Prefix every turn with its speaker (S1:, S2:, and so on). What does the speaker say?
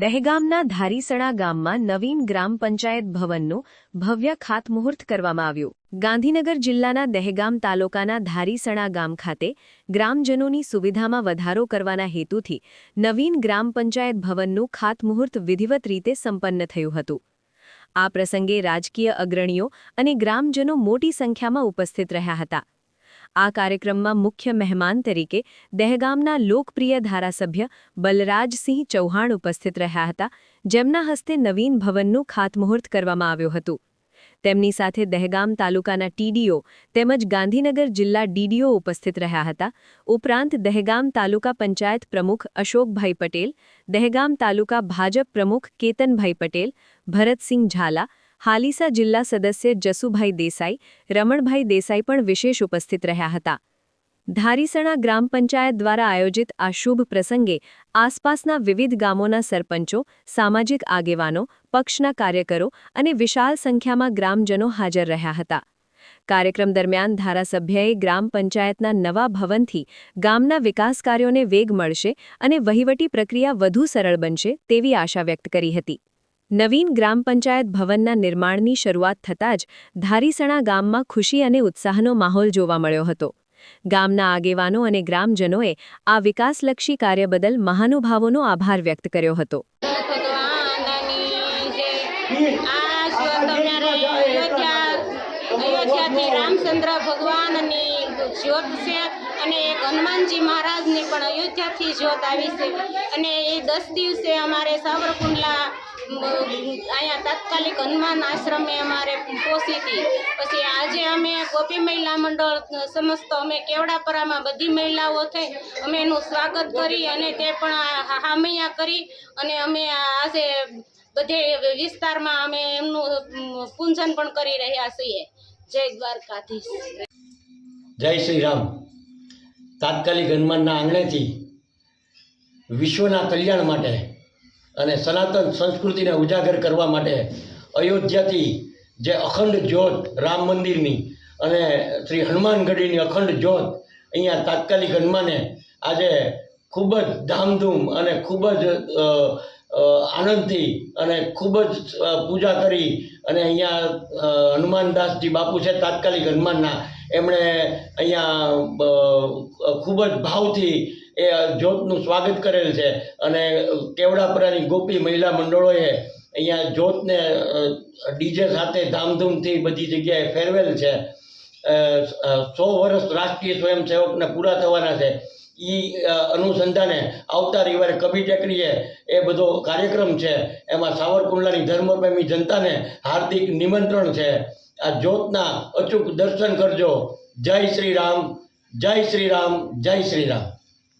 S1: દહેગામના ધારીસણા ગામમાં નવીન ગ્રામ પંચાયત ભવનનું ભવ્ય ખાતમુહૂર્ત કરવામાં આવ્યું. ગાંધીનગર જિલ્લાના દહેગામ તાલુકાના ધારીસણા ગામ ખાતે ગ્રામજનોની સુવિધામાં વધારો કરવાના હેતુથી નવીન ગ્રામ પંચાયત ભવનનું ખાતમુહૂર્ત વિધિવત રીતે સંપન્ન થયું હતું. આ પ્રસંગે રાજકીય અગ્રણીઓ અને ગ્રામજનો મોટી સંખ્યામાં ઉપસ્થિત રહ્યા હતા. આ કાર્યક્રમમાં મુખ્ય મહેમાન તરીકે દહેગામના લોકપ્રિય ધારાસભ્ય બલરાજસિંહ ચૌહાણ ઉપસ્થિત રહ્યા હતા, જેમના હસ્તે નવીન ભવનનું ખાતમુહૂર્ત કરવામાં આવ્યું હતું. તેમની સાથે દહેગામ તાલુકાના ટીડીઓ તેમજ ગાંધીનગર જિલ્લા ડીડીઓ ઉપસ્થિત રહ્યા હતા. ઉપરાંત દહેગામ તાલુકા પંચાયત પ્રમુખ અશોકભાઈ પટેલ, દહેગામ તાલુકા ભાજપ પ્રમુખ કેતનભાઈ પટેલ, ભરતસિંહ ઝાલા હાલીસા જિલ્લા સદસ્ય જસુભાઈ દેસાઈ, રમણભાઈ દેસાઈ પણ વિશેષ ઉપસ્થિત રહ્યા હતા. ધારીસણા ગ્રામ પંચાયત દ્વારા આયોજિત આ શુભ પ્રસંગે આસપાસના વિવિધ ગામોના સરપંચો, સામાજિક આગેવાનો, પક્ષના કાર્યકરો અને વિશાળ સંખ્યામાં ગ્રામજનો હાજર રહ્યા હતા. કાર્યક્રમ દરમિયાન ધારાસભ્યએ ગ્રામ પંચાયતના નવા ભવનથી ગામના વિકાસ કાર્યોને વેગ મળશે અને વહીવટી પ્રક્રિયા વધુ સરળ બનશે તેવી આશા વ્યક્ત કરી હતી. નવીન ગ્રામ પંચાયત ભવનના નિર્માણની શરૂઆત થતાં જ ધારીસણા ગામમાં ખુશી અને ઉત્સાહનો માહોલ જોવા મળ્યો હતો. ગામના આગેવાનો અને ગ્રામજનોએ આ વિકાસલક્ષી કાર્ય બદલ મહાનુભાવોનો આભાર વ્યક્ત કર્યો હતો.
S2: રામચંદ્ર ભગવાનની અને એક હનુમાનજી મહારાજની પણ અયોધ્યાથી જ્યોત આવી છે. અને એ દસ દિવસે અમારે સાવરકુંડલા અહીંયા તાત્કાલિક હનુમાન આશ્રમે અમારે પહોંચી હતી. પછી આજે અમે ગોપી મહિલા મંડળ સમસ્ત અમે કેવડાપરામાં બધી મહિલાઓ થઈ અમે એનું સ્વાગત કરી અને તે પણ હામૈયા કરી અને અમે આજે બધે વિસ્તારમાં અમે એમનું પૂંજન પણ કરી રહ્યા છીએ. જય દ્વારકાધીશ.
S3: જય શ્રી રામ. તાત્કાલિક હનુમાનના આંગણેથી વિશ્વના કલ્યાણ માટે અને સનાતન સંસ્કૃતિને ઉજાગર કરવા માટે અયોધ્યાથી જે અખંડ જ્યોત રામ મંદિરની અને શ્રી હનુમાનગઢીની અખંડ જ્યોત અહીંયા તાત્કાલિક હનુમાને આજે ખૂબ જ ધામધૂમ અને ખૂબ જ આનંદથી અને ખૂબ જ પૂજા કરી અને અહીંયા હનુમાનદાસજી બાપુ છે તાત્કાલિક હનુમાનના, એમણે અહીંયા ખૂબ જ ભાવથી એ જ્યોતનું સ્વાગત કરેલ છે. અને કેવડાપરાની ગોપી મહિલા મંડળોએ અહીંયા જ્યોતને ડીજે સાથે ધામધૂમથી બધી જગ્યાએ ફેરવેલ છે. સો વર્ષ રાષ્ટ્રીય સ્વયંસેવકને પૂરા થવાના છે. એ અનુસંધાને આવતા રવિવારે કવિ ટેકરીએ એ બધો કાર્યક્રમ છે. એમાં સાવરકુંડલાની ધર્મપ્રેમી જનતાને હાર્દિક નિમંત્રણ છે. આ જ્યોતના અચૂક દર્શન કરજો. જય શ્રી રામ, જય શ્રી રામ, જય શ્રી રામ.